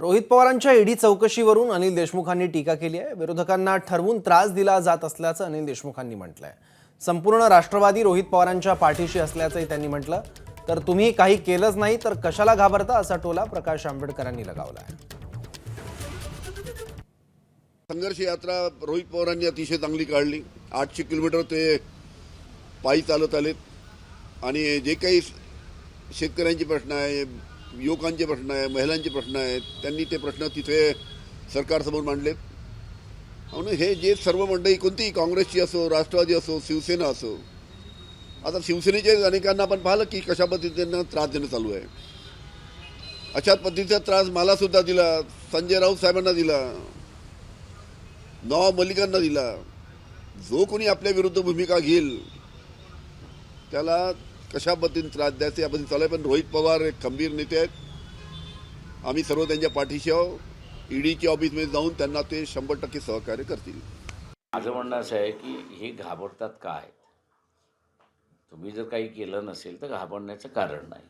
रोहित पवारांच्या ईडी चौकशीवरून अनिल देशमुखांनी टीका केली आहे. विरोधकांना ठरवून त्रास दिला जात असल्याचं अनिल देशमुखांनी म्हटलंय. संपूर्ण राष्ट्रवादी रोहित पवारांच्या पाठीशी असल्याचंही त्यांनी म्हटलं. तर तुम्ही काही केलंच नाही तर कशाला घाबरता असा टोला प्रकाश आंबेडकरांनी लगावला आहे संघर्ष यात्रा रोहित पवारांनी अतिशय चांगली काढली. आठशे किलोमीटर ते पायी चालत आलेत. आणि जे काही शेतकऱ्यांचे प्रश्न आहे युवकांचे प्रश्न आहे महिलांचे प्रश्न आहेत त्यांनी ते प्रश्न तिथे सरकारसमोर मांडलेत म्हणून हो हे जे सर्व मंडळी कोणतीही काँग्रेसची असो राष्ट्रवादी असो शिवसेना असो आता शिवसेनेचे अनेकांना आपण पाहिलं की कशा पद्धतीनं त्रास देणं चालू आहे. अशाच पद्धतीचा त्रास मला सुद्धा दिला संजय राऊत साहेबांना दिला नवाब मलिकांना दिला. जो कोणी आपल्या विरुद्ध भूमिका घेईल त्याला कशा पद्धतीने त्रास द्यायचे या पद्धतीने चालू आहे. पण रोहित पवार एक खंबीर नेते आहेत. आम्ही सर्व त्यांच्या पाठीशी आहोत. ईडीच्या ऑफिसमध्ये जाऊन त्यांना ते शंभर टक्के सहकार्य करतील. माझं म्हणणं असं आहे की हे घाबरतात काय तुम्ही जर काही केलं नसेल तर घाबरण्याचं कारण नाही.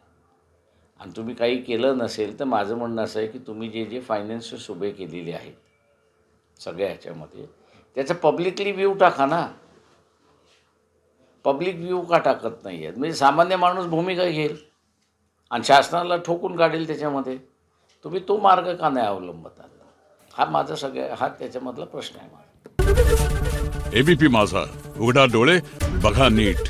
आणि तुम्ही काही केलं नसेल तर माझं म्हणणं असं आहे की तुम्ही जे जे फायनान्शियल उभे केलेले आहेत सगळ्या ह्याच्यामध्ये त्याचा पब्लिकली व्ह्यू टाका ना. पब्लिक व्ह्यू का टाकत नाही आहेत म्हणजे सामान्य माणूस भूमिका घेईल आणि शासनाला ठोकून काढेल त्याच्यामध्ये. तुम्ही तो मार्ग का नाही अवलंबत आहात हा माझा सगळ्या हा त्याच्यामधला प्रश्न आहे माझा एबीपी माझा. उघडा डोळे बघा नीट.